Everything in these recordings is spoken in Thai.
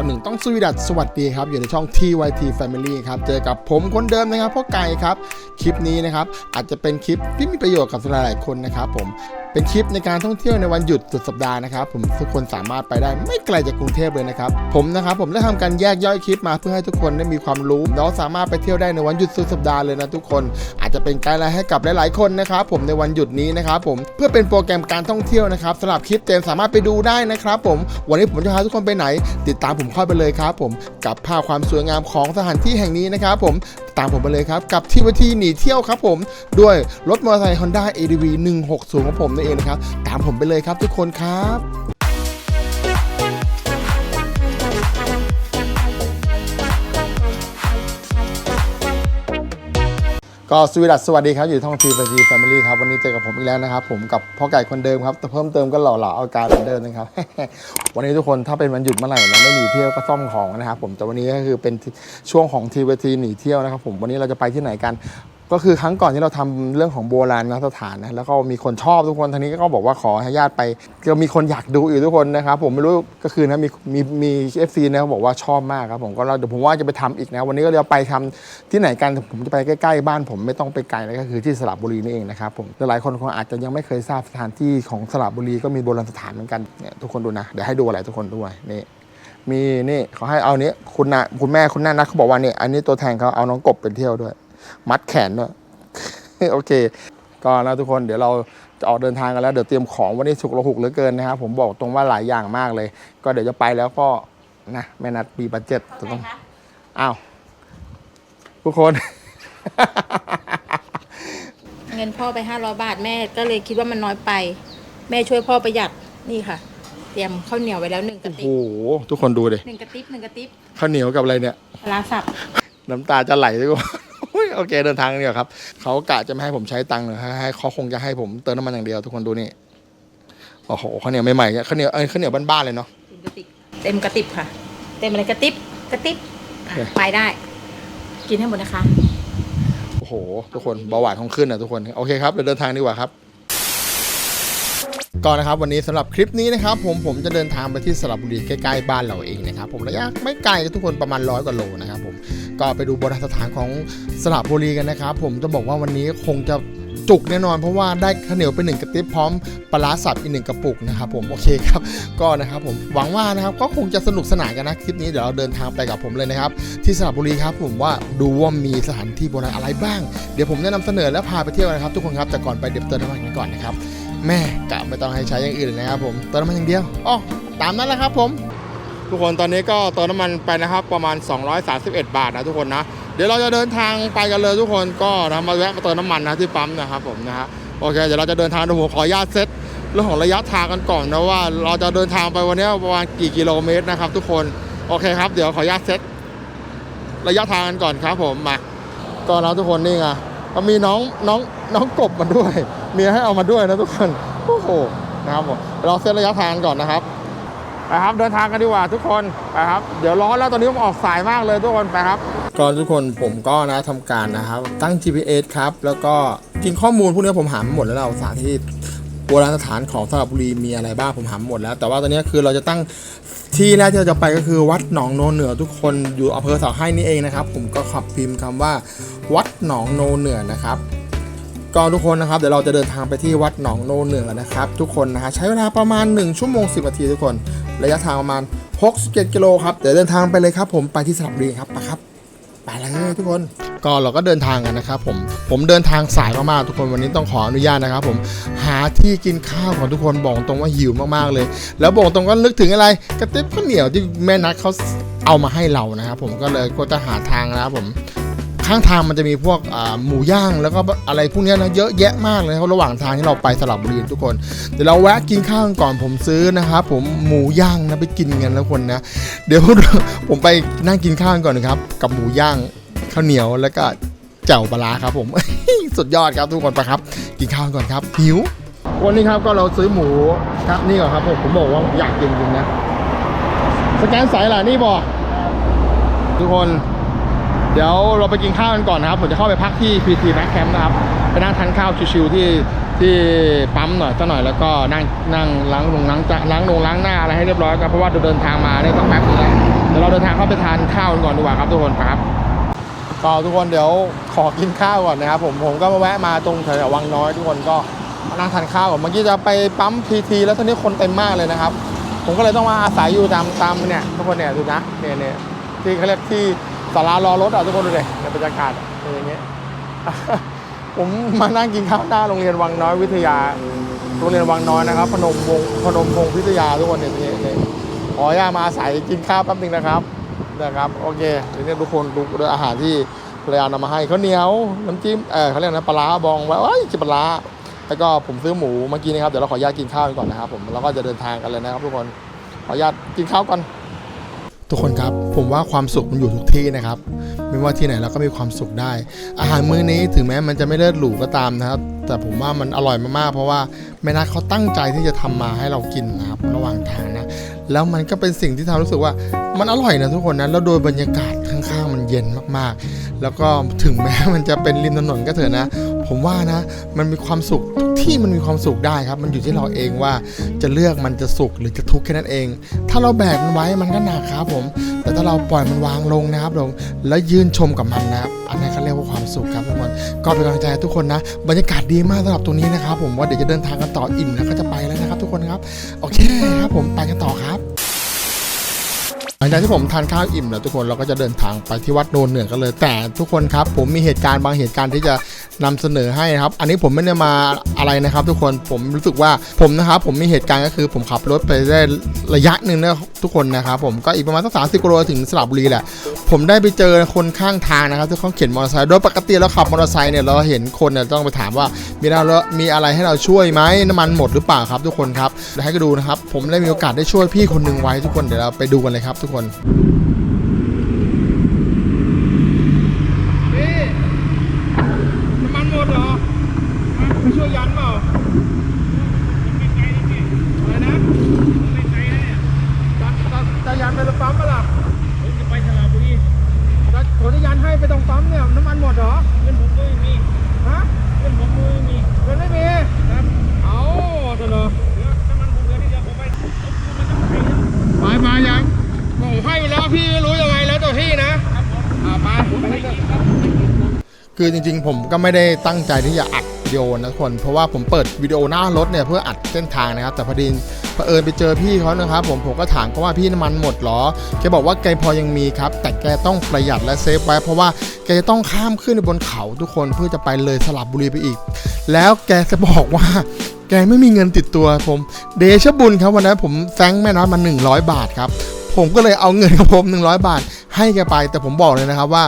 ก่อนหนึ่งต้องสวีดัสสวัสดีครับ อยู่ในช่อง TYT Family ครับเจอกับผมคนเดิมนะครับพ่อไก่ครับ คลิปนี้นะครับอาจจะเป็นคลิปที่มีประโยชน์กับหลายๆคนนะครับผมเป็นคลิปในการท่องเที่ยวในวันหยุดสุดสัปดาห์นะครับ ผมทุกคนสามารถไปได้ไม่ไกลจากกรุงเทพเลยนะครับผมนะครับผมได้ทำการแยกย่อยคลิปมาเพื่อให้ทุกคนได้มีความรู้แล้วสามารถไปเที่ยวได้ในวันหยุดสุดสัปดาห์เลยนะทุกคน อาจจะเป็นไกด์ไลน์ให้กับหลาย ๆ คนนะครับผมในวันหยุดนี้นะครับผมเพื่อเป็นโปรแกรมการท่องเที่ยวนะครับสำหรับคลิปเต็มสามารถไปดูได้นะครับผมวันนี้ผมจะพาทุกคนไปไหน ติดตามผมเข้าไปเลยครับผมกับภาพความสวยงามของสถานที่แห่งนี้นะครับผมตามผมไปเลยครับกับที่วิธีหนีเที่ยวครับผมด้วยรถมอเตอร์ไซค์ Honda ADV 160ของผมนั่นเองนะครับ ตามผมไปเลยครับทุกคนครับก็สวีดัสสวัสดีครับ อยู่ท่องทีฟีแฟมิลี่ครับ วันนี้เจอกับผมอีกแล้วนะครับ ผมกับพ่อไก่คนเดิมครับ แต่เพิ่มเติมก็หล่อหลาเอาการเหมือนเดิมนะครับ วันนี้ทุกคนถ้าเป็นวันหยุดเมื่อไหร่นะไม่หนีเที่ยวก็ซ่อมของนะครับผมแต่วันนี้ก็คือเป็นช่วงของทีวีทีหนีเที่ยวนะครับผมวันนี้เราจะไปที่ไหนกัน ก็คือครั้งก่อนที่เราทำเรื่องของโบราณสถานนะแล้วก็มีคนชอบทุกคนทางนี้ก็บอกว่าขอให้ญาติไปก็มีคนอยากดูอยู่ทุกคนนะครับผมไม่รู้ก็คือนะมีมีมีเอฟซีนะเขาบอกว่าชอบมากครับผมก็เราเดี๋ยวผมว่าจะไปทำอีกนะ วันนี้ก็เดี๋ยวไปทำที่ไหนกันผมจะไปใกล้ๆบ้านผมไม่ต้องไปไกลเลยก็คือที่สระบุรีนี่เองนะครับผมหลายคนคงอาจจะยังไม่เคยทราบสถานที่ของสระบุรีก็มีโบราณสถานเหมือนกันเนี่ยทุกคนดูนะเดี๋ยวให้ดูอะไรทุกคนด้วยนี่มีนี่เขาให้เอาเนี้ยคุณนะคุณแม่คุณแม่นัทเขาบอกว่านี่อันนี้ตัวแทนเขาเอาน้องกบไปเที่ยวด้วย มัดแขนด้วยโอเค ก็นะทุกคนเดี๋ยวเราจะออกเดินทางกันแล้วเดี๋ยวเตรียมของวันนี้ฉุกระหุกเหลือเกินนะครับผมบอกตรงว่าหลายอย่างมากเลย ก็เดี๋ยวจะไปแล้วก็นะแม่นัดมีบัตเจ็ตต้องอ้าวทุกคน เงินพ่อไปห้าร้อยบาทแม่ก็เลยคิดว่ามันน้อยไป แม่ช่วยพ่อประหยัดนี่ค่ะ เตรียมข้าวเหนียวไว้แล้วหนึ่งกระโอ้ติโหบทุกคนดูดิหนึ่งกระติบหนึ่งกระติบข้าวเหนียวกับอะไรเนี่ยปลาสับน้ำตาจะไหลทุกคนอุ๊ย โอเคเดินทางกันเดียวาครับเขากะจะไม่ให้ผมใช้ตังค์เลยให้ให้เขาคงจะให้ผมเติมน้ำมันอย่างเดียวทุกคนดูนี่โอ้โหข้าวเหนียวใหม่ๆเนี่ยข้าวเหนียวเอ้ยข้าวเหนียวบ้านๆเลยเนาะหนึ่งกระติบเต็มกระติบค่ะ เต็มอะไรกระติบกระติบค่ะโอเคไปได้ กินให้หมดนะคะโอ้โห ทุกคนเบาหวานคงขึ้นนะทุกคนโอเคครับเดี๋ยวเดินทางดีกว่าครับก่อนนะครับวันนี้สำหรับคลิปนี้นะครับผมผมจะเดินทางไปที่สระบุรีใกล้ๆบ้านเราเองนะครับผมระยะไม่ไกลกับทุกคนประมาณร้อยกว่าโลนะครับผม ก็ไปดูโบราณสถานของสระบุรีกันนะครับ ผมจะบอกว่าวันนี้คงจะจุกแน่นอนเพราะว่าได้ข้าวเหนียวไปหนึ่งกระติบพร้อมปลาร้าสับอีกหนึ่งกระปุกนะครับผมโอเคครับก็นะครับผมหวังว่านะครับก็คงจะสนุกสนานกันนะคลิปนี้เดี๋ยวเราเดินทางไปกับผมเลยนะครับที่สระบุรีครับผมว่าดูว่ามีสถานที่โบราณอะไรบ้าง เดี๋ยวผมแนะนำเสนอและพาไปเที่ยวนะครับ ทุกคนครับแต่ก่อนไปเดี๋ยวเติมน้ำมันกันก่อนนะครับแม่กะไม่ต้องให้ใช้อย่างอื่นนะครับผมเติมน้ำมันอย่างเดียวอ๋อตามนั้นแหละครับผม ทุกคนตอนนี้ก็เติมน้ำมันไปนะครับประมาณ 231 บาทนะทุกคนนะ เดี๋ยวเราจะเดินทางไปกันเลยทุกคนก็นะมาแวะมาเติมน้ำมันนะที่ปั๊มนะครับผมนะฮะโอเคเดี๋ยวเราจะเดินทางดูผมขออนุญาตเซตเรื่องของระยะทางกันก่อนนะว่าเราจะเดินทางไปวันนี้ประมาณกี่กิโลเมตรนะครับ ทุกคนโอเคครับ เดี๋ยวขออนุญาตเซตระยะทางกันก่อนครับผมมาก็นะทุกคนนี่ไงก็มีน้องน้องน้องกบมาด้วย มีให้เอามาด้วยนะทุกคนโอ้โหนะครับผมเราเซตระยะทางก่อนนะครับ ไปครับเดินทางกันดีกว่าทุกคนไปครับ เดี๋ยวร้อนแล้วตอนนี้ผมออกสายมากเลยทุกคนไปครับก่อนทุกคนผมก็นะทำการนะครับ ตั้ง GPS ครับ แล้วก็จริงข้อมูลพวกนี้ผมหามหมดแล้วเราสถานที่โบราณสถานของสระบุรีมีอะไรบ้างผมหามหมดแล้ว แต่ว่าตอนนี้คือเราจะตั้งที่แรกที่เราจะไปก็คือวัดหนองโนเหนือทุกคนอยู่อำเภอเสาให้นี่เองนะครับ ผมก็ขับพิมพ์คำว่า วัดหนองโนเหนือนะครับ ก็ทุกคนนะครับเดี๋ยวเราจะเดินทางไปที่วัดหนองโนเหนือนะครับ ทุกคนนะฮะใช้เวลาประมาณ 1 ชั่วโมง 10นาทีทุกคน ระยะทางประมาณ 67 กิโลครับเดี๋ยวเดินทางไปเลยครับ ผมไปที่สระบุรีครับไปครับไปเลยทุกคนก็เราก็เดินทางกันนะครับผมผมเดินทางสายมากๆทุกคนวันนี้ต้องขออนุญาตนะครับ ผมหาที่กินข้าวของทุกคนบอกตรงว่าหิวมากๆเลย แล้วบอกตรงก็นึกถึงอะไรกระติบข้าวเหนียวที่แม่นัดเขาเอามาให้เรานะครับผมก็เลยก็จะหาทางนะครับผม ข้างทางมันจะมีพวกหมูย่างแล้วก็อะไรพวกนี้นะเยอะแยะมากเลยครับระหว่างทางที่เราไปสระบุรีทุกคน เดี๋ยวเราแวะกินข้าวกันก่อนผมซื้อนะครับผมหมูย่างนะไปกินกันแล้วคนนะ เดี๋ยวผมไปนั่งกินข้าวกันก่อนนะครับ กับหมูย่างข้าวเหนียวแล้วก็แจ่วปลาครับผมสุดยอดครับทุกคนไปครับ กินข้าวกันก่อนครับหิววันนี้ครับก็เราซื้อหมูครับนี่ก่อนครับผมผมบอกว่าอยากกินจริงนะสแกนสายหล่ะนี่บอกทุกคน ดี๋ยวเราไปกินข้าวกันก่อนนะครับ ผมจะเข้าไปพักที่ PT Max Camp นะครับ ไปนั่งทานข้าวชิวๆที่ที่ปั๊มหน่อยสักหน่อยแล้วก็นั่งนั่งล้างลงล้างจะล้างลงล้างหน้าอะไรให้เรียบร้อยกันเพราะว่าเดินทางมาเนี่ยต้องแป๊บนึงแล้วไปทานข้าวกันก่อนดีกว่าครับทุกคนครับก็ทุกคนเดี๋ยวขอกินข้าวก่อนนะครับผมผมก็มาแวะมาตรงแถววังน้อยทุกคนก็มานั่งทานข้าวก่อนเมื่อกี้จะไปปั๊มพีทีแล้วตอนนี้คนเต็มมากเลยนะครับ ผมก็เลยต้องมาอาศัยอยู่ตามตามเนี่ยทุกคนเนี่ยดูนะเนี่ยเนี่ยที่เขาเรียกที่าลารอรถอะทุกคนดูเลยในบรรยากาศเป็นอย่างเงี้ยผมมานั่งกินข้าวหน้าโรงเรียนวังน้อยวิทยา โรงเรียนวังน้อยนะครับ พนมวงพนมวงศ์วิทยาทุกคนเนี่ยเนี่ยเนี่ยขออนุญาตมาอาศัยกินข้าวแป๊บนึงนะครับนะครับโอเคเดี๋ยวนี้ทุกคนดูอาหารที่ภรรยานำมาให้ข้าวเหนียวน้ำจิ้มเออเขาเรียกนะปลาร้าบองไว้เอ้ยกินปลาแล้วก็ผมซื้อหมูเมื่อกี้นะครับเดี๋ยวเราขออนุญาตกินข้าวกันก่อนนะครับผมแล้วก็จะเดินทางกันเลยนะครับทุกคนขออนุญาตกินข้าวก่อน ทุกคนครับผมว่าความสุขมันอยู่ทุกที่นะครับ ไม่ว่าที่ไหนเราก็มีความสุขได้ อาหารมื้อนี้ถึงแม้มันจะไม่เลิศหรูก็ตามนะครับ แต่ผมว่ามันอร่อยมากๆเพราะว่าแม่นัทเขาตั้งใจที่จะทำมาให้เรากินนะครับระหว่างทางนะแล้วมันก็เป็นสิ่งที่ทำให้รู้สึกว่ามันอร่อยนะทุกคนนะแล้วโดยบรรยากาศข้างๆมันเย็นมากๆ แล้วก็ถึงแม้มันจะเป็นริมถนนก็เถอะนะ ผมว่านะ มันมีความสุขทุกที่มันมีความสุขได้ครับ มันอยู่ที่เราเองว่าจะเลือกมันจะสุขหรือจะทุกข์แค่นั้นเอง ถ้าเราแบกมันไว้มันก็หนักครับผม แต่ถ้าเราปล่อยมันวางลงนะครับลงแล้วยืนชมกับมันนะครับอันนั้นเขาเรียกว่าความสุขครับทุกคนก็เป็นกำลังใจให้ทุกคนนะบรรยากาศดีมากสำหรับตรงนี้นะครับ ผมว่าเดี๋ยวจะเดินทางกันต่ออิ่มแล้วก็จะไปแล้วนะครับ ทุกคนครับโอเคครับผมไปกันต่อครับ งจากที่ผมทานข้าวอิ่มแล้วทุกคนเราก็จะเดินทางไปที่วัดโนนเหนือกันเลย แต่ทุกคนครับผมมีเหตุการณ์บางเหตุการณ์ที่จะนำเสนอให้นะครับ อันนี้ผมไม่ได้มาอะไรนะครับ ทุกคนผมรู้สึกว่าผมนะครับผมมีเหตุการณ์ก็คือผมขับรถไปได้ระยะหนึ่งนะทุกคนนะครับผมก็อีกประมาณสักสามสิบกิโลถึงสระบุรีแหละ ผมได้ไปเจอคนข้างทางนะครับที่เขาเข็นมอเตอร์ไซค์โดยปกติเราขับมอเตอร์ไซค์เนี่ยเราเห็นคนเนี่ยต้องไปถามว่ามีอะไรมีอะไรให้เราช่วยไหมน้ำมันหมดหรือเปล่าครับ ทุกคนครับเดี๋ยวให้ก็ดูนะครับผมได้มีโอกาสได้ช่วยพี่คนหนึ่งไว้ทุกคนเดี๋ยวเราไปดูกันเลยครับทุกคนพี่น้ำมันหมดเหรอไม่ช่วยยันเปล่าอะไรนะไม่ไกลนะเนี่ยจะจะจะยันไปตรงปั๊มปะล่ะผมจะไปสระบุรีจะผมจะยันให้ไปตรงปั๊มเนี่ยน้ำมันหมดเหรอเงินผมก็ไม่มีฮะเงินผมก็ไม่มีเงินไม่มีครับเอาเถอะเหรอเหลือน้ำมันผมเหลือที่เดียวผมไปไปมายังผมให้ไปแล้วพี่ไม่รู้ยังไงแล้วตัวที่นะอ่าไปไปให้กัน คือ จริงๆ ผมก็ไม่ได้ตั้งใจที่จะอัดวิดีโอนะทุกคน เพราะว่าผมเปิดวิดีโอหน้ารถเนี่ยเพื่ออัดเส้นทางนะครับ แต่พอดีเผอิญไปเจอพี่เขานะครับผมผมก็ถามเขาว่าพี่น้ำมันหมดเหรอแกบอกว่าแกพอยังมีครับ แต่แกต้องประหยัดและเซฟไว้ เพราะว่าแกจะต้องข้ามขึ้นบนเขาทุกคนเพื่อจะไปเลยสลับบุรีไปอีก แล้วแกจะบอกว่าแกไม่มีเงินติดตัวผม เดชบุญครับวันนั้นผมแฟงแม่น้อยมา100 บาทครับ ผมก็เลยเอาเงินของผม 100 บาท ให้แกไป แต่ผมบอกเลยนะครับว่า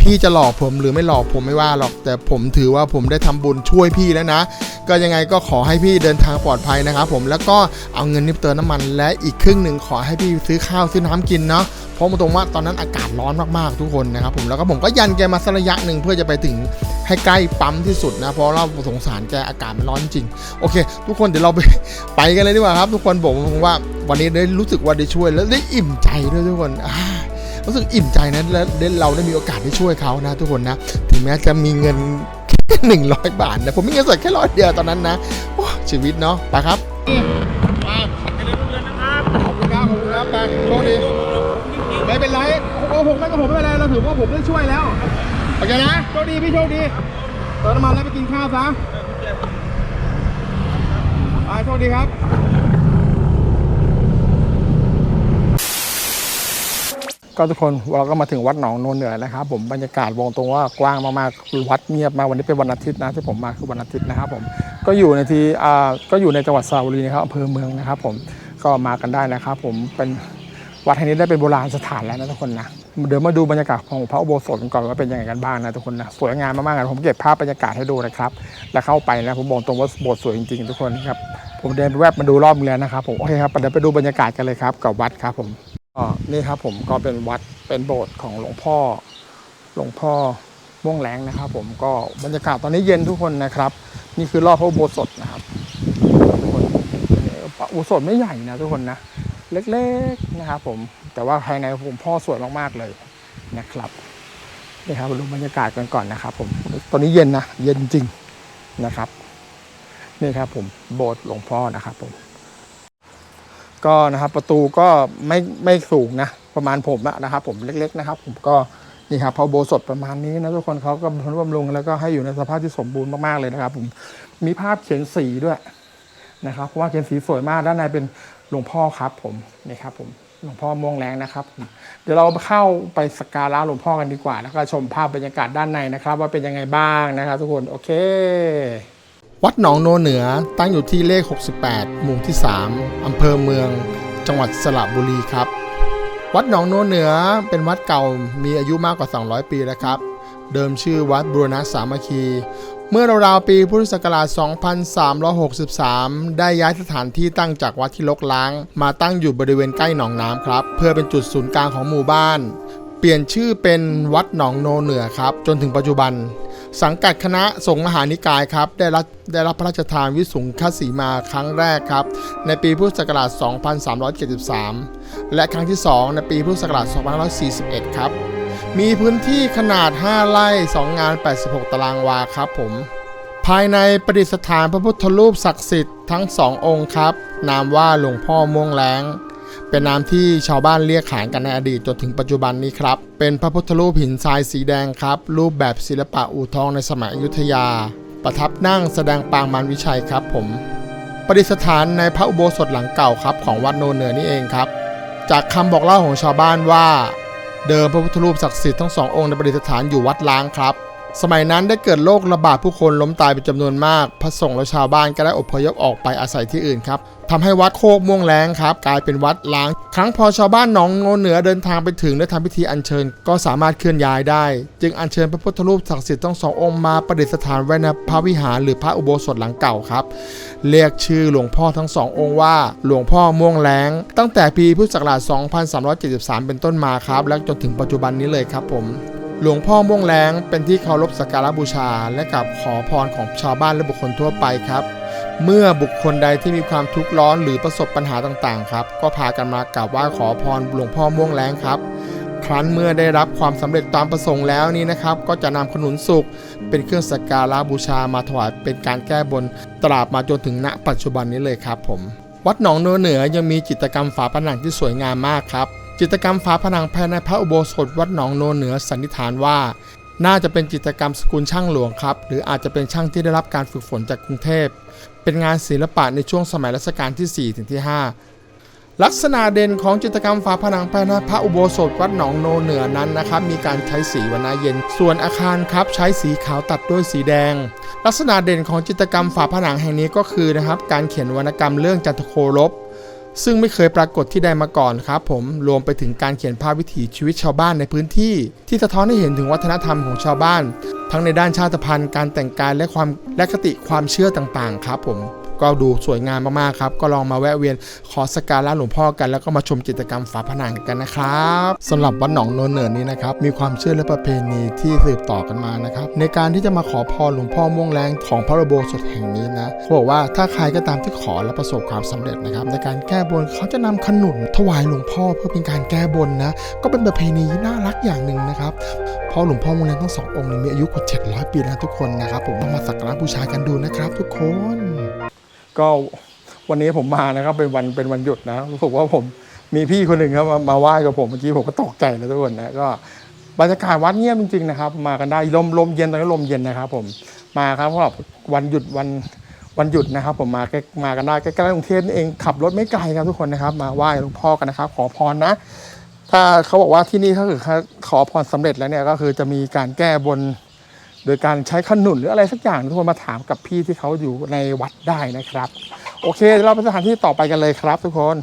พี่จะหลอกผมหรือไม่หลอกผมไม่ว่าหรอก แต่ผมถือว่าผมได้ทำบุญช่วยพี่แล้วนะ ก็ยังไงก็ขอให้พี่เดินทางปลอดภัยนะครับผมแล้วก็เอาเงินนี่ไปเติมน้ำมัน และอีกครึ่งหนึ่งขอให้พี่ซื้อข้าวซื้อน้ำกินเนาะเพราะตรงว่าตอนนั้นอากาศร้อนมากๆทุกคนนะครับผมแล้วก็ผมก็ยันแกมาสักระยะหนึ่งเพื่อจะไปถึง ให้ใกล้ปั๊มที่สุดนะ เพราะเราสงสารแกอากาศมันร้อนจริง โอเค ทุกคนเดี๋ยวเราไปไปกันเลยดีกว่าครับ ทุกคนผมว่าวันนี้ได้รู้สึกว่าได้ช่วยแล้วได้อิ่มใจด้วยทุกคนอ่ารู้สึกอิ่มใจนะและเราได้มีโอกาสได้ช่วยเขานะ ทุกคนนะ ถึงแม้จะมีเงินหนึ่งร้อยบาทนะผมมีเงินสดแค่ร้อยเดียวตอนนั้นนะชีวิตเนาะไปครับมาขอบคุณครับขอบคุณครับไปโชคดีไม่เป็นไรโอ้ผมไม่กับผมไม่เป็นไรเราถือว่าผมได้ช่วยแล้ว โอเคนะโชคดีพี่โชคดีเติมน้ำมันแล้วไปกินข้าวซะไปโชคดีครับก็ทุกคนเราก็มาถึงวัดหนองโนนเหนือนะครับผมบรรยากาศวงตรงว่ากว้างมากๆคือวัดเงียบมากวันนี้เป็นวันอาทิตย์นะที่ผมมาคือวันอาทิตย์นะครับผมก็อยู่ในที่อ่าก็อยู่ในจังหวัดสระบุรีนะครับอำเภอเมืองนะครับ ผมก็มากันได้นะครับ ผมเป็นวัดแห่งนี้ได้เป็นโบราณสถานแล้วนะทุกคนนะ เดี๋ยวมาดูบรรยากาศของพระอุโบสถกันก่อนว่าเป็นยังไงกันบ้างนะทุกคนนะสวยงามมากๆนะผมเก็บภาพบรรยากาศให้ดูนะครับ แล้วเข้าไปนะผมบอกตรงว่าโบสถ์สวยจริงๆทุกคนครับผมเดินไปแวบมาดูรอบนึงแล้วนะครับผมโอเคครับเดี๋ยวไปดูบรรยากาศกันเลยครับกับวัดครับผมก็นี่ครับผมก็เป็นวัดเป็นโบสถ์ของหลวงพ่อหลวงพ่อม่วงแรงนะครับ ผมก็บรรยากาศตอนนี้เย็นทุกคนนะครับ นี่คือรอบพระอุโบสถนะครับทุกคนพระอุโบสถไม่ใหญ่นะทุกคนนะเล็กๆนะครับผม แต่ว่าภายในผมพ่อสวยมากๆเลยนะครับนี่ครับดูบรรยากาศกันก่อนนะครับ ผมตอนนี้เย็นนะเย็นจริงนะครับนี่ครับผมโบสถ์หลวงพ่อนะครับผม ก็นะครับประตูก็ไม่ไม่สูงนะประมาณผมอะนะครับ ผมเล็ก ๆนะครับ ผมก็นี่ครับพอโบสถประมาณนี้นะทุกคนเขาก็รุงบำรุงแล้วก็ให้อยู่ในสภาพที่สมบูรณ์มากๆเลยนะครับ ผมมีภาพเขียนสีด้วยนะครับเพราะว่าเขียนสีสวยมากด้านในเป็นหลวงพ่อครับ ผมนี่ครับผม หลวงพ่อม่วงแรงนะครับ เดี๋ยวเราเข้าไปสักการะหลวงพ่อกันดีกว่า แล้วก็ชมภาพบรรยากาศด้านในนะครับ ว่าเป็นยังไงบ้างนะครับ ทุกคนโอเค วัดหนองโนเหนือตั้งอยู่ที่เลข 68 หมู่ที่ 3 อำเภอเมือง จังหวัดสระบุรีครับ วัดหนองโนเหนือเป็นวัดเก่ามีอายุมากกว่า 200 ปีแล้วครับ เดิมชื่อวัดบุรณะสามัคคี เมื่อราวๆปีพุทธศักราช 2363 ได้ย้ายสถานที่ตั้งจากวัดที่ลกล้าง มาตั้งอยู่บริเวณใกล้หนองน้ำครับ เพื่อเป็นจุดศูนย์กลางของหมู่บ้าน เปลี่ยนชื่อเป็นวัดหนองโนเหนือครับ จนถึงปัจจุบัน สังกัดคณะสงฆ์มหานิกายครับ ได้รับได้รับพระราชทานวิสุงคสีมาครั้งแรกครับ ในปีพุทธศักราช 2373 และครั้งที่ 2 ในปีพุทธศักราช 2541 ครับ มีพื้นที่ขนาด 5 ไร่ 2 งาน 86 ตารางวาครับผม ภายในประดิษฐานพระพุทธรูปศักดิ์สิทธิ์ทั้งสององค์ครับ นามว่าหลวงพ่อม่วงแรงเป็นนามที่ชาวบ้านเรียกขานกันในอดีตจนถึงปัจจุบันนี้ครับ เป็นพระพุทธรูปหินทรายสีแดงครับ รูปแบบศิลปะอู่ทองในสมัยอยุธยา ประทับนั่งแสดงปางมารวิชัยครับผม ประดิษฐานในพระอุโบสถหลังเก่าครับของวัดโนนเหนือนี่เองครับ จากคำบอกเล่าของชาวบ้านว่า เดิมพระพุทธรูปศักดิ์สิทธิ์ทั้งสององค์ในประดิษฐานอยู่วัดล้างครับ สมัยนั้นได้เกิดโรคระบาดผู้คนล้มตายเป็นจำนวนมาก พระสงฆ์และชาวบ้านก็ได้อพยพออกไปอาศัยที่อื่นครับทำให้วัดโคกม่วงแรงครับกลายเป็นวัดล้าง ครั้งพอชาวบ้านหนองโนเหนือเดินทางไปถึงและทำพิธีอัญเชิญ ก็สามารถเคลื่อนย้ายได้ จึงอัญเชิญพระพุทธรูปศักดิ์สิทธิ์ทั้งสององค์มาประดิษฐานไว้ในพระวิหารหรือพระอุโบสถหลังเก่าครับ เรียกชื่อหลวงพ่อทั้งสององค์ว่า หลวงพ่อม่วงแรงตั้งแต่ปีพุทธศักราช 2373 เป็นต้นมาครับ และจนถึงปัจจุบันนี้เลยครับผม หลวงพ่อม่วงแรงเป็นที่เคารพสักการะบูชา และกับขอพรของชาวบ้านและบุคคลทั่วไปครับ เมื่อบุคคลใดที่มีความทุกข์ร้อนหรือประสบปัญหาต่างๆครับ ก็พากันมากราบไหว้ขอพรหลวงพ่อม่วงแรงครับ ครั้นเมื่อได้รับความสำเร็จตามประสงค์แล้วนี้นะครับ ก็จะนำขนุนสุกเป็นเครื่องสักการะบูชามาถวายเป็นการแก้บนตราบมาจนถึงณ ปัจจุบันนี้เลยครับผม วัดหนองเนือเหนือยังมีจิตรกรรมฝาผนังที่สวยงามมากครับ จิตกรรมฝาผนังภายในพระอุโบสถวัดหนองโนเหนือสันนิษฐานว่า น่าจะเป็นจิตกรรมสกุลช่างหลวงครับ หรืออาจจะเป็นช่างที่ได้รับการฝึกฝนจากกรุงเทพ เป็นงานศิลปะในช่วงสมัยรัชกาลที่ 4 ถึงที่ 5 ลักษณะเด่นของจิตกรรมฝาผนังภายในพระอุโบสถวัดหนองโนเหนือนั้นนะครับ มีการใช้สีวรรณเย็น ส่วนอาคารครับใช้สีขาวตัดด้วยสีแดง ลักษณะเด่นของจิตกรรมฝาผนังแห่งนี้ก็คือนะครับการเขียนวรรณกรรมเรื่องจันทโคลบ ซึ่งไม่เคยปรากฏที่ใดมาก่อนครับผมรวมไปถึงการเขียนภาพวิถีชีวิตชาวบ้านในพื้นที่ ที่สะท้อนให้เห็นถึงวัฒนธรรมของชาวบ้าน ทั้งในด้านชาติพันธุ์การแต่งกายและความและคติความเชื่อต่างๆ ครับผม ก็ดูสวยงามมากๆครับ ก็ลองมาแวะเวียนขอสักการะหลวงพ่อกัน แล้วก็มาชมจิตกรรมฝาผนังกันนะครับสำหรับวัดหนองโนนเนินนี้นะครับมีความเชื่อและประเพณีที่สืบต่อกันมานะครับในการที่จะมาขอพรหลวงพ่อม่วงแรงของพระอุโบสถแห่งนี้นะเขาบอกว่าถ้าใครก็ตามที่ขอและประสบความสำเร็จนะครับในการแก้บนเขาจะนำขนุนถวายหลวงพ่อเพื่อเป็นการแก้บนนะก็เป็นประเพณีน่ารักอย่างหนึ่งนะครับเพราะหลวงพ่อมูลแรงทั้งสององค์มีอายุกว่า700 ปีแล้วทุกคนนะครับผมต้องมาสักการะบูชากันดูนะครับทุกคน ก็วันนี้ผมมานะครับเป็นวันเป็นวันหยุดนะรู้สึกว่าผมมีพี่คนหนึ่งครับมามาไหว้กับผมเมื่อกี้ผมก็ตกใจนะทุกคนนะก็บรรยากาศวัดเงียบจริงๆนะครับ มากันได้ลมลมเย็นตอนนี้ลมเย็นนะครับ ผมมาครับเพราะว่าวันหยุดวันวันหยุดนะครับ ผมมาใกล้มากันได้ใกล้ๆกรุงเทพนี่เองขับรถไม่ไกลครับทุกคนนะครับ มาไหว้หลวงพ่อกันนะครับ ขอพรนะ ถ้าเขาบอกว่าที่นี่ถ้าเกิดขอพรสำเร็จแล้วเนี่ยก็คือจะมีการแก้บน โดยการใช้ขนุนหรืออะไรสักอย่างทุกคนมาถามกับพี่ที่เขาอยู่ในวัดได้นะครับ โอเคเราไปสถานที่ต่อไปกันเลยครับทุกคน